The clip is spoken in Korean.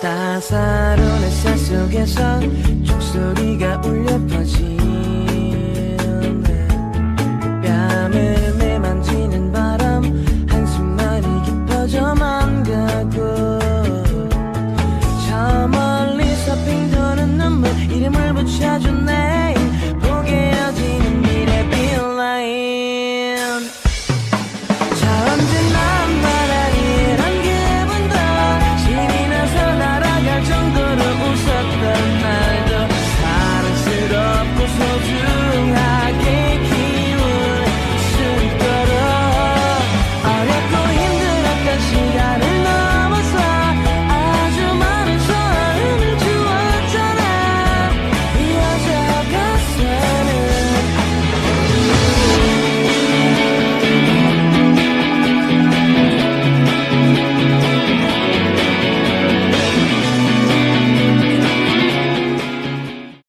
따사로운 햇살 속에서 죽소리